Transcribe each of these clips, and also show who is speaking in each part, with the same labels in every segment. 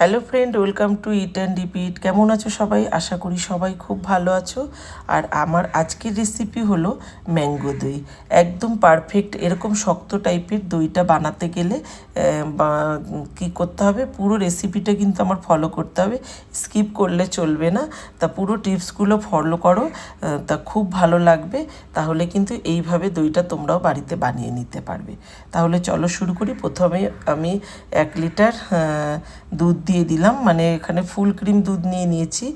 Speaker 1: Hello friend welcome to eat and repeat কেমন আছো সবাই? আশা করি সবাই খুব ভালো আছো। আর আমার আজকের রেসিপি হলো ম্যাঙ্গো দই। একদম পারফেক্ট এরকম শক্ত টাইপের দইটা বানাতে গেলে কী করতে হবে? পুরো রেসিপিটা কিন্তু আমার ফলো করতে হবে। স্কিপ করলে চলবে না। তা পুরো টিপসগুলো ফলো করো। তা খুব ভালো লাগবে। তাহলে কিন্তু এইভাবে দইটা তোমরাও বাড়িতে বানিয়ে নিতে পারবে। তাহলে চলো শুরু করি। প্রথমে আমি এক লিটার দুধ দিয়ে দিলাম। মানে এখানে ফুল ক্রিম দুধ নিয়ে নিয়েছি।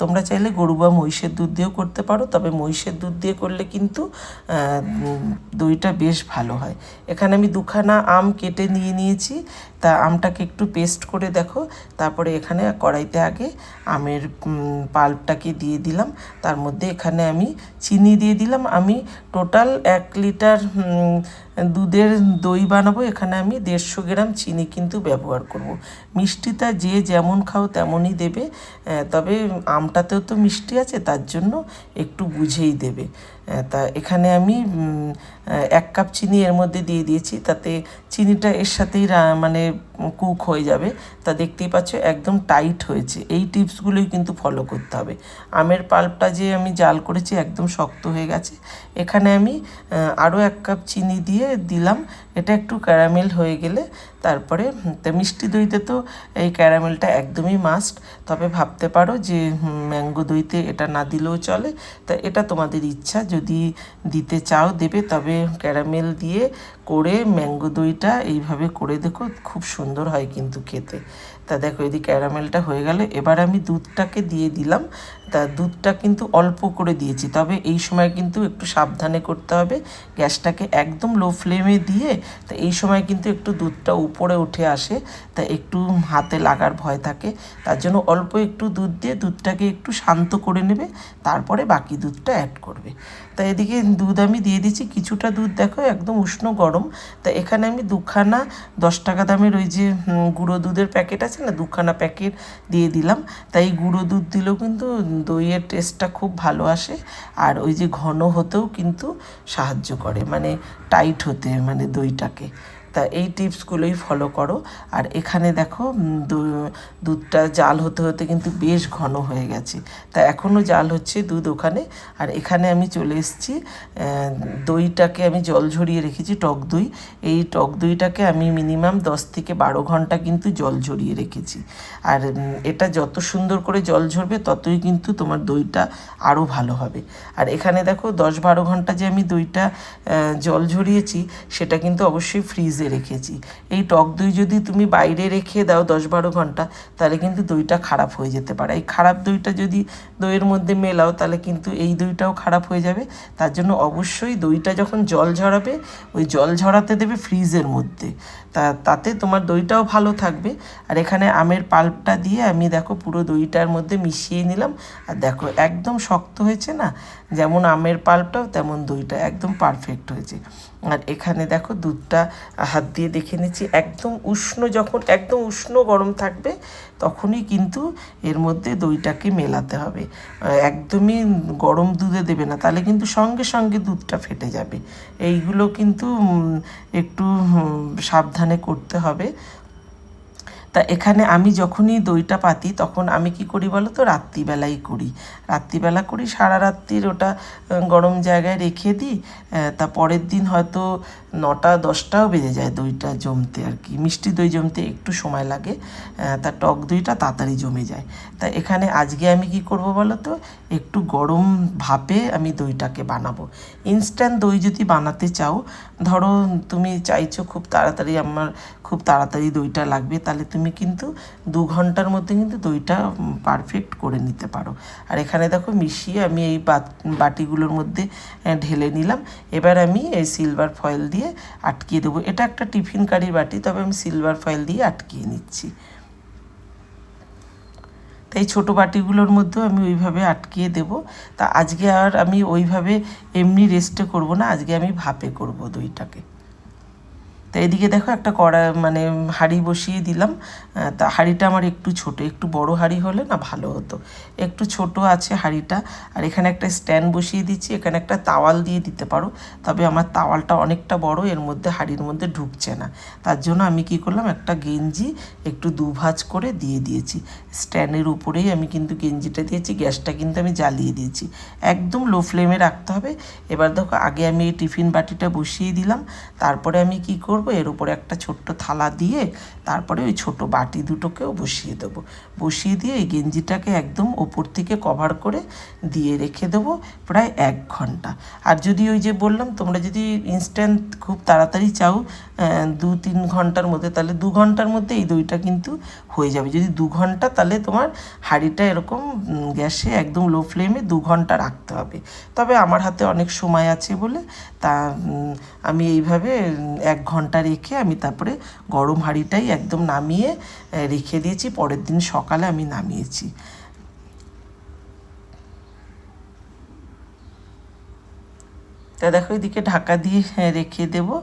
Speaker 1: তোমরা চাইলে গরু বা মহিষের দুধ দিয়েও করতে পারো। তবে মহিষের দুধ দিয়ে করলে কিন্তু দইটা বেশ ভালো হয়। এখানে আমি দুখানা আম কেটে নিয়ে নিয়েছি। তা আমটাকে একটু পেস্ট করে দেখো। তারপরে এখানে কড়াইতে আগে আমের পাল্পটাকে দিয়ে দিলাম। তার মধ্যে এখানে আমি চিনি দিয়ে দিলাম। আমি টোটাল এক লিটার দুধের দই বানাবো। এখানে আমি দেড়শো গ্রাম চিনি কিন্তু ব্যবহার করব। মিষ্টিটা যে যেমন খাও তেমনই দেবে। তবে আমটাতেও তো মিষ্টি আছে, তার জন্য একটু বুঝেই দেবে। তা এখানে আমি এক কাপ চিনি এর মধ্যে দিয়ে দিয়েছি, তাতে চিনিটা এর সাথেই মানে কুক হয়ে যাবে। তা দেখতেই পাচ্ছ একদম টাইট হয়েছে। এই টিপসগুলোই কিন্তু ফলো করতে হবে। আমের পাল্পটা যে আমি জাল করেছি একদম শক্ত হয়ে গেছে। এখানে আমি আরও এক কাপ চিনি দিয়ে দিলাম। এটা একটু ক্যারামেল হয়ে গেলে তারপরে মিষ্টি দইতে তো এই ক্যারামেলটা একদমই মাস্ট। তবে ভাবতে পারো যে ম্যাঙ্গো দইতে এটা না দিলেও চলে। তা এটা তোমাদের ইচ্ছা যদি দিতে চাও দেবে তবে ক্যারামেল দিয়ে করে ম্যাঙ্গো দইটা এইভাবে করে দেখো, খুব সুন্দর হয় কিন্তু খেতে। তা দেখো এদিকে ক্যারামেলটা হয়ে গেল। এবার আমি দুধটাকে দিয়ে দিলাম। তা দুধটা কিন্তু অল্প করে দিয়েছি, তবে এই সময় কিন্তু একটু সাবধানে করতে হবে। গ্যাসটাকে একদম লো ফ্লেমে দিয়ে, তা এই সময় কিন্তু একটু দুধটা উপরে উঠে আসে, তা একটু হাতে লাগার ভয় থাকে। তার জন্য অল্প একটু দুধ দিয়ে দুধটাকে একটু শান্ত করে নেবে, তারপরে বাকি দুধটা অ্যাড করবে। তা এদিকে দুধ আমি দিয়ে দিচ্ছি। কিছুটা দুধ দেখো, একদম উষ্ণ গরম তা এখানে আমি দুখানা, দশ টাকা দামের ওই যে গুঁড়ো দুধের প্যাকেট আছে না, দুখানা প্যাকেট দিয়ে দিলাম। তাই গুঁড়ো দুধ দিলেও কিন্তু দইয়ের টেস্টটা খুব ভালো আসে আর ওই যে ঘন হতেও কিন্তু সাহায্য করে মানে টাইট হতে মানে দইটাকে। তা এই টিপসগুলোই ফলো করো। আর এখানে দেখো দুধটা জাল হতে হতে কিন্তু বেশ ঘন হয়ে গেছে। তা এখনও জাল হচ্ছে দুধ ওখানে। আর এখানে আমি চলে এসেছি দইটাকে আমি জল ঝরিয়ে রেখেছি, টক দই। এই টক দইটাকে আমি মিনিমাম দশ থেকে বারো ঘণ্টা কিন্তু জল ঝরিয়ে রেখেছি। আর এটা যত সুন্দর করে জল ঝরবে ততই কিন্তু তোমার দইটা আরও ভালো হবে। আর এখানে দেখো, দশ বারো ঘণ্টা যে আমি দইটা জল ঝরিয়েছি, সেটা কিন্তু অবশ্যই ফ্রিজে রেখেছি। এই টক দই যদি তুমি বাইরে রেখে দাও দশ বারো ঘণ্টা, তাহলে কিন্তু দইটা খারাপ হয়ে যেতে পারে। এই খারাপ দইটা যদি দইয়ের মধ্যে মেলাও, তাহলে কিন্তু এই দইটাও খারাপ হয়ে যাবে। তার জন্য অবশ্যই দইটা যখন জল ঝরাবে, ওই জল ঝরাতে দেবে ফ্রিজের মধ্যে। তা, তাতে তোমার দইটাও ভালো থাকবে। আর এখানে আমের পাল্পটা দিয়ে আমি দেখো পুরো দইটার মধ্যে মিশিয়ে নিলাম। আর দেখো একদম শক্ত হয়েছে না? যেমন আমের পাল্পটাও তেমন দইটা একদম পারফেক্ট হয়েছে। আর এখানে দেখো দুধটা হাত দিয়ে দেখে নিচ্ছি। একদম উষ্ণ, যখন একদম উষ্ণ গরম থাকবে, তখনই কিন্তু এর মধ্যে দইটাকে মেলাতে হবে। একদমই গরম দুধে দেবে না, তাহলে কিন্তু সঙ্গে সঙ্গে দুধটা ফেটে যাবে। এইগুলো কিন্তু একটু সাবধানে করতে হবে। তা এখানে আমি যখনই দইটা পাতি, তখন আমি কি করি বলো তো? রাত্রিবেলাই করি। রাত্রিবেলা করি, সারা রাত্রির ওটা গরম জায়গায় রেখে দিই। তা পরের দিন হয়তো নটা, দশটাও বেজে যায় দইটা জমতে আর কি। মিষ্টি দই জমতে একটু সময় লাগে তা টক দইটা তাড়াতাড়ি জমে যায়। তা এখানে আজকে আমি কি করব বলো তো? একটু গরম ভাপে আমি দইটাকে বানাবো। ইনস্ট্যান্ট দই যদি বানাতে চাও, ধরো তুমি চাইছো খুব তাড়াতাড়ি, আমার খুব তাড়াতাড়ি দইটা লাগবে, তাহলে তুমি কিন্তু দু ঘণ্টার মধ্যে কিন্তু দইটা পারফেক্ট করে নিতে পারো। আর এখানে দেখো মিশিয়ে আমি এই বাটিগুলোর মধ্যে ঢেলে নিলাম। এবার আমি এই সিলভার ফয়েল দিয়ে আটকিয়ে দেবো। এটা একটা টিফিন কারির বাটি, তবে আমি সিলভার ফয়েল দিয়ে আটকিয়ে নিচ্ছি। তাই ছোটো বাটিগুলোর মধ্যেও আমি ওইভাবে আটকিয়ে দেব। তা আজকে আর আমি ওইভাবে এমনি রেস্টে করব না, আজকে আমি ভাপে করব দইটাকে। তো এদিকে দেখো একটা কড়া মানে হাঁড়ি বসিয়ে দিলাম। তা হাঁড়িটা আমার একটু ছোট, একটু বড় হাঁড়ি হলে না ভালো হতো। একটু ছোট আছে হাঁড়িটা, আর এখানে একটা স্ট্যান্ড বসিয়ে দিচ্ছি, এখানে একটা তাওয়াল দিয়ে দিতে পারো। তবে আমার তাওয়ালটা অনেকটা বড়, এর মধ্যে হাঁড়ির মধ্যে ঢুকছে না। তার জন্য আমি কি করলাম, একটা গেঞ্জি একটু দুভাজ করে দিয়ে দিয়েছি। স্ট্যান্ডের উপরেই আমি কিন্তু গেঞ্জিটা দিয়েছি, গ্যাসটা কিন্তু আমি জ্বালিয়ে দিয়েছি। একদম লো ফ্লেমে রাখতে হবে। এবার দেখো, আগে আমি এই টিফিন বাটিটা বসিয়ে দিলাম। তারপরে আমি কি করব এর উপরে একটা ছোট্ট থালা দিয়ে তারপরে ওই ছোট বাটি দুটোকেও বসিয়ে দেবো। বসিয়ে দিয়ে এই গেঞ্জিটাকে একদম ওপর থেকে কভার করে দিয়ে রেখে দেবো প্রায় এক ঘণ্টা। আর যদি ওই যে বললাম, তোমরা যদি ইনস্ট্যান্ট খুব তাড়াতাড়ি চাও দু তিন ঘণ্টার মধ্যে, তাহলে দু ঘণ্টার মধ্যে এই দইটা কিন্তু হয়ে যাবে। যদি দু ঘণ্টা, তাহলে তোমার হাঁড়িটা এরকম গ্যাসে একদম লো ফ্লেমে দু ঘণ্টা রাখতে হবে। তবে আমার হাতে অনেক সময় আছে বলে তা আমি এইভাবে এক ঘণ্টা রেখে আমি তারপরে গরম হাঁড়িটাই একদম নামিয়ে রেখে দিয়েছি। পরের দিন সকালে আমি নামিয়েছি। তা দেখো এদিকে ঢাকা দিয়ে হ্যাঁ, রেখে দেবো।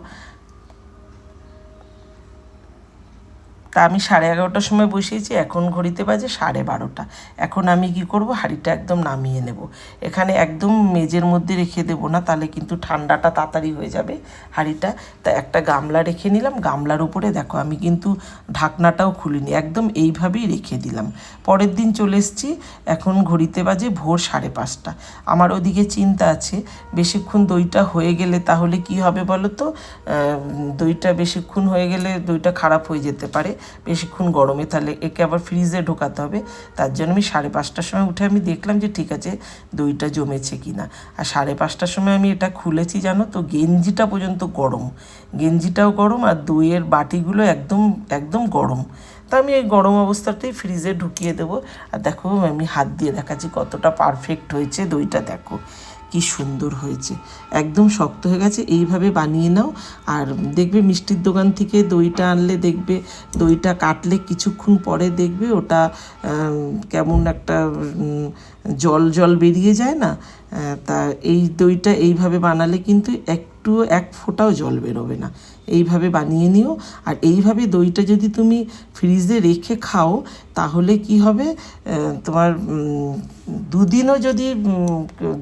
Speaker 1: তা আমি সাড়ে এগারোটার সময় বসিয়েছি, এখন ঘড়িতে বাজে সাড়ে বারোটা। এখন আমি কি করব? হাঁড়িটা একদম নামিয়ে নেব। এখানে একদম মেজের মধ্যে রেখে দেবো না, তাহলে কিন্তু ঠান্ডাটা তাড়াতাড়ি হয়ে যাবে হাঁড়িটা। তা একটা গামলা রেখে নিলাম। গামলার উপরে দেখো, আমি কিন্তু ঢাকনাটাও খুলিনি, একদম এইভাবেই রেখে দিলাম। পরের দিন চলে এসেছি, এখন ঘড়িতে বাজে ভোর সাড়ে পাঁচটা। আমার ওদিকে চিন্তা আছে, বেশিক্ষণ দইটা হয়ে গেলে তাহলে কি হবে বলো তো? দইটা বেশিক্ষণ হয়ে গেলে দইটা খারাপ হয়ে যেতে পারে। বেশিক্ষণ গরমে, তাহলে একে আবার ফ্রিজে ঢোকাতে হবে। তার জন্য আমি সাড়ে পাঁচটার সময় উঠে আমি দেখলাম যে, ঠিক আছে, দইটা জমেছে কিনা। আর সাড়ে পাঁচটার সময় আমি এটা খুলেছি, জানো তো, গেঞ্জিটা পর্যন্ত গরম। গেঞ্জিটাও গরম আর দইয়ের বাটিগুলো একদম একদম গরম। তা আমি এই গরম অবস্থাতেই ফ্রিজে ঢুকিয়ে দেবো। আর দেখো, আমি হাত দিয়ে দেখাচ্ছি কতটা পারফেক্ট হয়েছে দইটা, দেখো। কি সুন্দর হয়েছে। একদম শক্ত হয়ে গেছে, এইভাবে বানিয়ে নাও। আর দেখবে মিষ্টির দোকান থেকে দইটা আনলে দেখবে, দইটা কাটলে কিছুক্ষণ পরে দেখবে ওটা কেমন একটা জল জল বেরিয়ে যায় না? তা এই দইটা এইভাবে বানালে কিন্তু একটু এক ফোঁটাও জল বেরোবে না। এইভাবে বানিয়ে নিও। আর এইভাবে দইটা যদি তুমি ফ্রিজে রেখে খাও, তাহলে কি হবে? তোমার দুদিনও যদি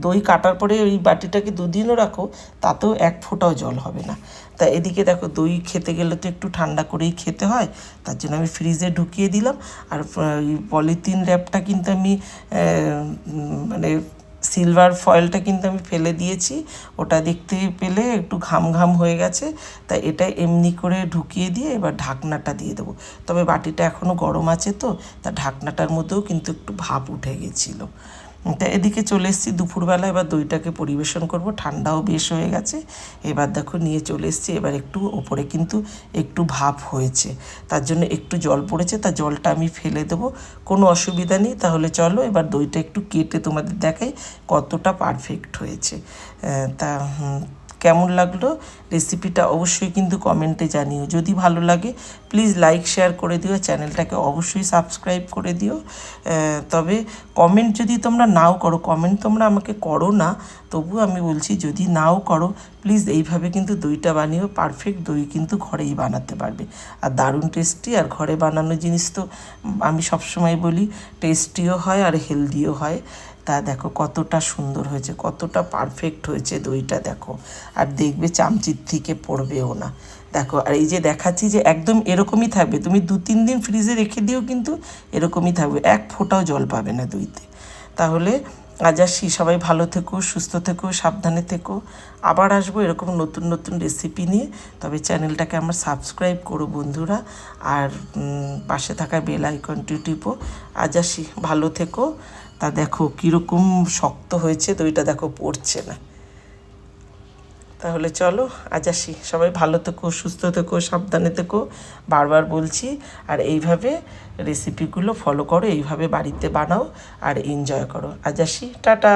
Speaker 1: দই কাটার পরে ওই বাটিটাকে দুদিনও রাখো, তাতেও এক ফোঁটাও জল হবে না। তা এদিকে দেখো, দই খেতে গেলে তো একটু ঠান্ডা করেই খেতে হয়, তার জন্য আমি ফ্রিজে ঢুকিয়ে দিলাম। আর পলিথিন র্যাপটা কিন্তু আমি মানে সিলভার ফয়েলটা কিন্তু আমি ফেলে দিয়েছি। ওটা দেখতে পেলে একটু ঘাম ঘাম হয়ে গেছে। তাই এটা এমনি করে ঢুকিয়ে দিয়ে এবার ঢাকনাটা দিয়ে দেবো। তবে বাটিটা এখনও গরম আছে তো, তা ঢাকনাটার মধ্যেও কিন্তু একটু ভাপ উঠে গেছিল। তা এদিকে চলে এসেছি দুপুরবেলা, এবার দইটাকে পরিবেশন করব। ঠান্ডাও বেশ হয়ে গেছে। এবার দেখো নিয়ে চলে এসেছি, এবার একটু ওপরে কিন্তু একটু ভাপ হয়েছে। তার জন্য একটু জল পড়েছে, তা জলটা আমি ফেলে দেবো। কোনো অসুবিধা নেই, তাহলে চলো এবার দইটা একটু কেটে তোমাদের দেখাই কতটা পারফেক্ট হয়েছে। তা কেমন লাগল রেসিপিটা অবশ্যই কিন্তু কমেন্টে জানিও। যদি ভালো লাগে প্লিজ লাইক শেয়ার করে দিও চ্যানেলটাকে অবশ্যই সাবস্ক্রাইব করে দিও। তবে কমেন্ট যদি তোমরা নাও করো কমেন্ট তোমরা আমাকে করো না তবু আমি বলছি যদি নাও করো প্লিজ এইভাবে কিন্তু দইটা বানিও পারফেক্ট দই কিন্তু ঘরেই বানাতে পারবে। আর দারুণ টেস্টি আর ঘরে বানানো জিনিস তো আমি সবসময় বলি টেস্টিও হয় আর হেলদিও হয়। তা দেখো কতটা সুন্দর হয়েছে, কতটা পারফেক্ট হয়েছে দইটা দেখো। আর দেখবে চামচির থেকে পড়বেও না। দেখো, আর এই যে দেখাচ্ছি যে একদম এরকমই থাকবে, তুমি দু তিন দিন ফ্রিজে রেখে দিও কিন্তু এরকমই থাকবে, এক ফোঁটাও জল পাবে না দইতে। তাহলে আজ আসি সবাই ভালো থেকো, সুস্থ থেকো, সাবধানে থেকো। আবার আসব এরকম নতুন নতুন রেসিপি নিয়ে। তবে চ্যানেলটাকে আমার সাবস্ক্রাইব করো বন্ধুরা। আর পাশে থাকা বেল আইকনটি টিপো। আজ আসি ভালো থেকো। তা দেখো কীরকম শক্ত হয়েছে তো দইটা দেখো পড়ছে না। তাহলে চলো, আজ আসি। সবাই ভালো থেকো, সুস্থ থেকো, সাবধানে থেকো, বারবার বলছি। আর এইভাবে রেসিপিগুলো ফলো করো, এইভাবে বাড়িতে বানাও আর এনজয় করো। আজ আসি, টাটা।